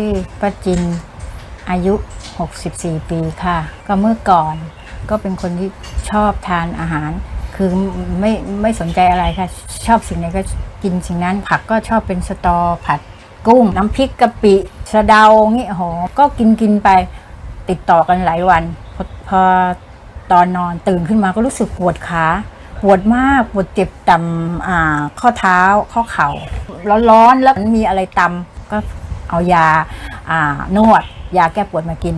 ชื่อป้าจิน อายุ 64 ปีค่ะ ก็เมื่อก่อนก็เป็นคนที่ชอบทานอาหาร คือไม่ไม่สนใจอะไรค่ะ ชอบสิ่งไหนก็กินสิ่งนั้นผักก็ชอบเป็นสตอผัดกุ้ง น้ำพริกกะปิสะเดางี้โอ้โหก็กินกินไปติดต่อกันหลายวัน พอพอตอนนอนตื่นขึ้นมาก็รู้สึกปวดขาปวดมากปวดเจ็บต่ำข้อเท้าข้อเข่าร้อนๆแล้วมันมีอะไรตำก็ เอายาอ่านวด ยาแก้ปวดมากิน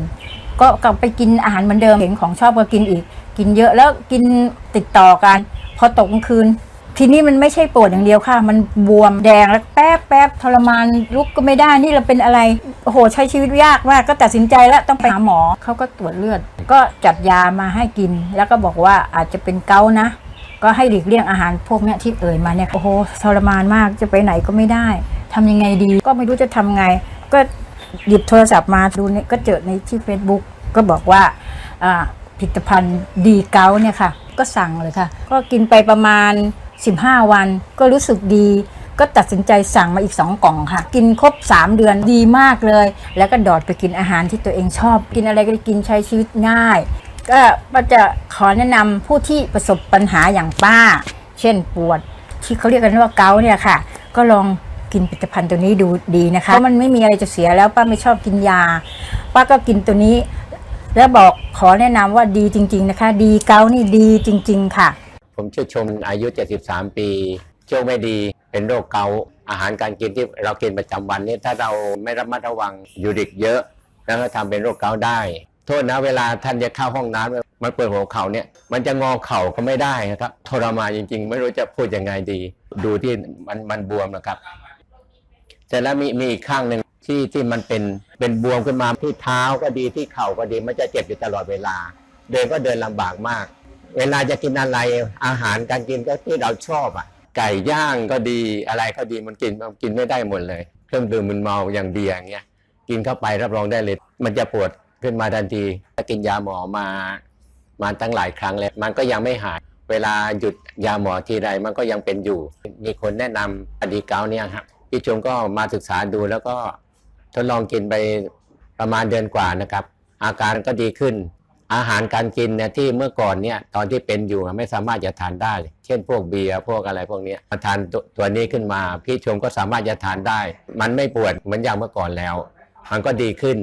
ก็กลับไปกินอาหารเหมือนเดิมเห็นของชอบก็กินอีก กินเยอะแล้วกินติดต่อกัน พอตกกลางคืน ทีนี้มันไม่ใช่ปวดอย่างเดียวค่ะ มันบวมแดงแล้วแป๊บแป๊บทรมานลุกก็ไม่ได้นี่เราเป็นอะไรโอ้โหใช้ชีวิตยากมากก็ตัดสินใจแล้วต้องไปหาหมอเขาก็ตรวจเลือด ก็จัดยามาให้กิน แล้วก็บอกว่าอาจจะเป็นเกาต์นะ ก็ให้หลีกเลี่ยงอาหารพวกนี้ที่เอ่ยมาเนี่ยโอ้โหทรมานมากจะไปไหนก็ไม่ได้ ทำยังไงดี ก็ไม่รู้จะทำไง ก็หยิบโทรศัพท์มาดูเนี่ยก็เจอในที่ Facebook ก็บอกว่าอ่าผลิตภัณฑ์ดีเกาเนี่ยค่ะ ก็สั่งเลยค่ะ ก็กินไปประมาณ 15 วัน ก็รู้สึกดี ก็ตัดสินใจสั่งมาอีก 2 กล่องค่ะ กินครบ 3 เดือนดีมากเลย แล้วก็ดอดไปกินอาหารที่ตัวเองชอบ กินอะไรก็กินใช้ชีวิตง่าย ก็จะขอแนะนำผู้ที่ประสบปัญหาอย่างป้า เช่นปวดที่เขาเรียกกันว่าเกาเนี่ยค่ะ ก็ลอง กินผลิตภัณฑ์ตัวนี้ดูดีนะคะเพราะมันไม่มีอะไรจะเสียแล้วป้าไม่ชอบกินยา ป้าก็กินตัวนี้ แล้วบอกขอแนะนำว่าดีจริง ๆนะคะ ดีเกาต์นี่ดีจริง ๆ ค่ะ ผมชื่อชมอายุ 73 ปีโชคไม่ดีเป็นโรคเกาต์อาหารการกินที่เรากินประจำวันนี้ถ้าเราไม่ระมัดระวังยูริกเยอะแล้วก็ทำเป็นโรคเกาต์ได้ โทษนะเวลาท่านจะเข้าห้องน้ำมันเปิดหัวเข่าเนี่ย มันจะงอเข่าก็ไม่ได้นะครับทรมานจริง ๆ ไม่รู้จะพูดยังไงดี ดูที่มันมันบวมนะครับ เสร็จแล้วมีมีอีกข้างหนึ่งที่ที่มันเป็นเป็นบวมขึ้นมาที่เท้าก็ดีที่เข่าก็ดีมันจะเจ็บอยู่ตลอดเวลา เดินก็เดินลำบากมาก เวลาจะกินอะไรอาหารการกินก็ที่เราชอบอะ ไก่ย่างก็ดีอะไรก็ดีมันกินมันกินไม่ได้หมดเลย เครื่องดื่มมันเมาอย่างเบียร์อย่างเงี้ยกินเข้าไปรับรองได้เลย มันจะปวดขึ้นมาทันทีถ้ากินยาหมอมามาตั้งหลายครั้งแล้วมันก็ยังไม่หายเวลาหยุดยาหมอทีไรมันก็ยังเป็นอยู่ มีคนแนะนำอดีเกาเนี่ยครับ พี่ชมก็มาศึกษาดูแล้วก็ทดลองกินไปประมาณเดือนกว่านะครับ อาการก็ดีขึ้น อาหารการกินเนี่ยที่เมื่อก่อนเนี่ยตอนที่เป็นอยู่ไม่สามารถจะทานได้ เช่นพวกเบียร์พวกอะไรพวกนี้มาทานตัวตัวนี้ขึ้นมา พี่ชมก็สามารถจะทานได้ มันไม่ปวดเหมือนอย่างเมื่อก่อนแล้ว มันก็ดีขึ้น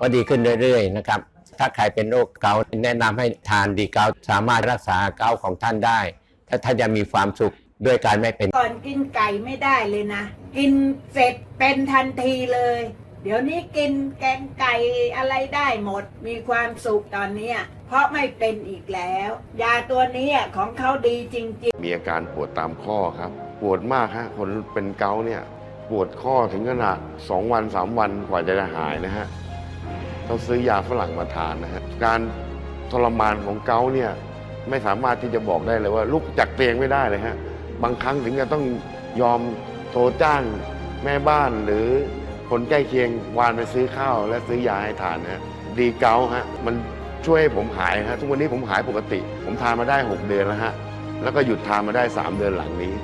ก็ดีขึ้นเรื่อยๆนะครับถ้าใครเป็นโรคเกาต์แนะนำให้ทานดีเกาสามารถรักษาเกาของท่านได้ ถ้าท่านจะมีความสุข ด้วยการไม่เป็นก่อนกินไก่ไม่ได้เลยนะ กินเสร็จเป็นทันทีเลย เดี๋ยวนี้กินแกงไก่อะไรได้หมด มีความสุขตอนเนี้ยเพราะไม่เป็นอีกแล้ว ยาตัวเนี้ยของเขาดีจริงๆมีอาการปวดตามข้อครับ ปวดมากฮะคนเป็นเกาต์เนี่ย ปวดข้อถึงขนาด 2 วัน 3 วันกว่าจะหายนะฮะต้องซื้อยาฝรั่งมาทานนะฮะการทรมานของเกาต์เนี่ยไม่สามารถที่จะบอกได้เลยว่าลุกจากเตียงไม่ได้เลยฮะ บางครั้งถึงจะต้องยอมโทรจ้างแม่บ้านหรือคนใกล้เคียงวานไปซื้อข้าว และซื้อยาให้ทานนะดีเกาฮะมันช่วยให้ผมหายฮะทุกวันนี้ผมหายปกติ ผมทานมาได้ 6 เดือนแล้วฮะแล้วก็หยุดทานมาได้ 3 เดือนหลังนี้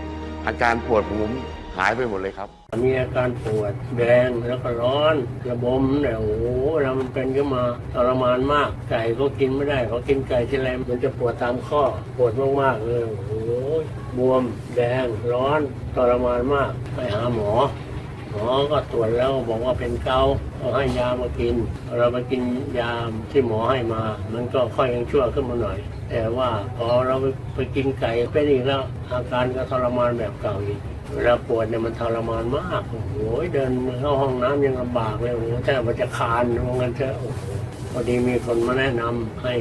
อาการปวดผมหายไปหมดเลยครับ มีอาการปวดแดงแล้วก็ร้อนระบมเนี่ยโอ้โหเวลามันเป็นขึ้นมาทรมานมากไก่ก็กินไม่ได้เขากินไก่ทีไรมันจะปวดตามข้อปวดมากๆเลยโอ้โห บวมแดงร้อนทรมานมาก ไปหาหมอ หมอก็ตรวจแล้วบอกว่าเป็นเกาก็ให้ยามากิน เราไปกินยาที่หมอให้มา มันก็ค่อยยังชั่วขึ้นมาหน่อย แต่ว่าพอเราไปไปกินไก่เป็นอีกแล้ว อาการก็ทรมานแบบเก่าอีกเวลาปวดเนี่ยมันทรมานมากโอ้โหเดินเข้าห้องน้ำยังลำบากเลยโอ้โหแทบมันจะคานมันเถอะโอ้โหพอดีมีคนมาแนะนำให้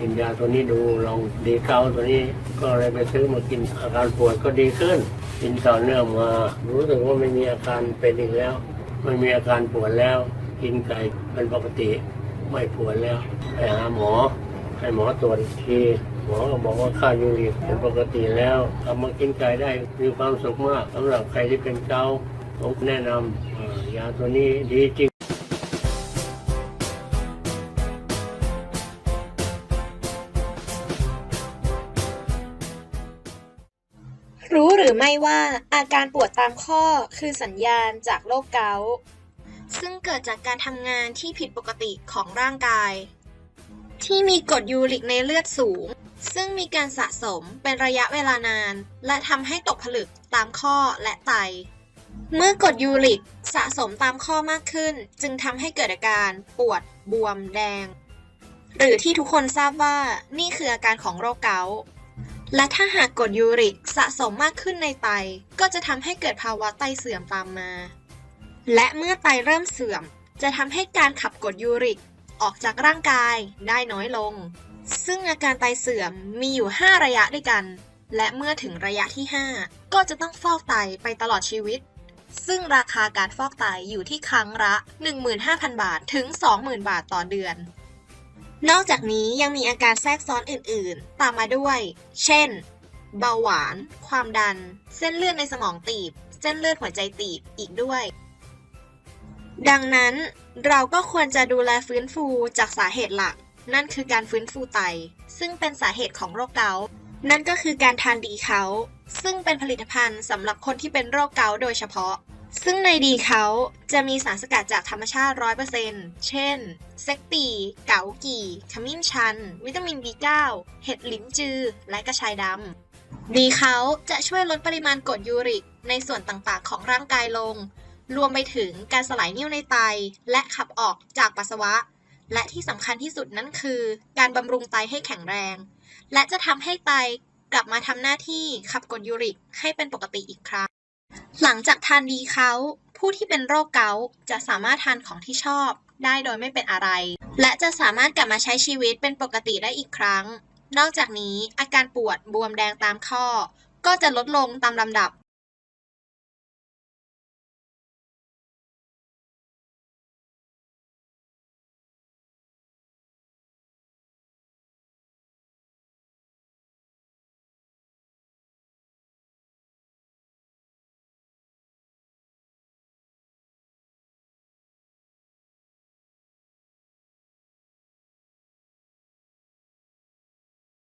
กินยาตัวนี้ดูลองดีเกาตัวนี้ก็เลยไปซื้อมากินอาการปวดก็ดีขึ้น กินต่อเนื่องมา รู้สึกว่าไม่มีอาการเป็นอีกแล้ว ไม่มีอาการปวดแล้ว กินไก่เป็นปกติไม่ปวดแล้วไปหาหมอ ให้หมอตรวจอีกทีหมอก็บอกว่าค่ายูริกเป็นปกติแล้วทำมากินไก่ได้มีความสุขมากสำหรับใครที่เป็นเกาผมแนะนำอ่ายาตัวนี้ดีจริง รู้หรือไม่ว่าอาการปวดตามข้อคือสัญญาณจากโรคเกาต์ซึ่งเกิดจากการทำงานที่ผิดปกติของร่างกาย ที่มีกรดยูริกในเลือดสูง ซึ่งมีการสะสมเป็นระยะเวลานาน และทำให้ตกผลึกตามข้อและไต เมื่อกรดยูริกสะสมตามข้อมากขึ้น จึงทำให้เกิดอาการปวดบวมแดง หรือที่ทุกคนทราบว่านี่คืออาการของโรคเกาต์ และถ้าหากกรดยูริกสะสมมากขึ้นในไต ก็จะทำให้เกิดภาวะไตเสื่อมตามมา และเมื่อไตเริ่มเสื่อม จะทำให้การขับกรดยูริก ออกจากร่างกายได้น้อยลง ซึ่งอาการไตเสื่อมมีอยู่ 5 ระยะด้วยกัน และเมื่อถึงระยะที่ 5 ก็จะต้องฟอกไตไปตลอดชีวิต ซึ่งราคาการฟอกไตอยู่ที่ครั้งละ 15,000 บาทถึง 20,000 บาทต่อเดือน นอกจากนี้ยังมีอาการแทรกซ้อนอื่นๆ ตามมาด้วย เช่น เบาหวาน ความดัน เส้นเลือดในสมองตีบ เส้นเลือดหัวใจตีบอีกด้วย ดังนั้นเราก็ควรจะดูแลฟื้นฟูจากสาเหตุหลัก นั่นคือการฟื้นฟูไต ซึ่งเป็นสาเหตุของโรคเกาต์นั่นก็คือการทานดีเขา ซึ่งเป็นผลิตภัณฑ์สำหรับคนที่เป็นโรคเกาต์โดยเฉพาะ ซึ่งในดีเขาจะมีสารสกัดจากธรรมชาติ 100%เช่น เซ็กตีเกากี่ ขมิ้นชัน วิตามิน B9 เห็ดลิ้นจือ และกระชายดำ ดีเขาจะช่วยลดปริมาณกรดยูริก ในส่วนต่างๆ ของร่างกายลง รวมไปถึงการสลายนิ่วในไต และขับออกจากปัสสาวะ และที่สำคัญที่สุดนั่นคือ การบำรุงไตให้แข็งแรง และจะทำให้ไตกลับมาทำหน้าที่ขับกรดยูริกให้เป็นปกติอีกครั้ง หลังจากทานดีเขาผู้ที่เป็นโรคเกาต์จะสามารถทานของที่ชอบได้โดยไม่เป็นอะไร และจะสามารถกลับมาใช้ชีวิตเป็นปกติได้อีกครั้ง นอกจากนี้อาการปวดบวมแดงตามข้อก็จะลดลงตามลำดับ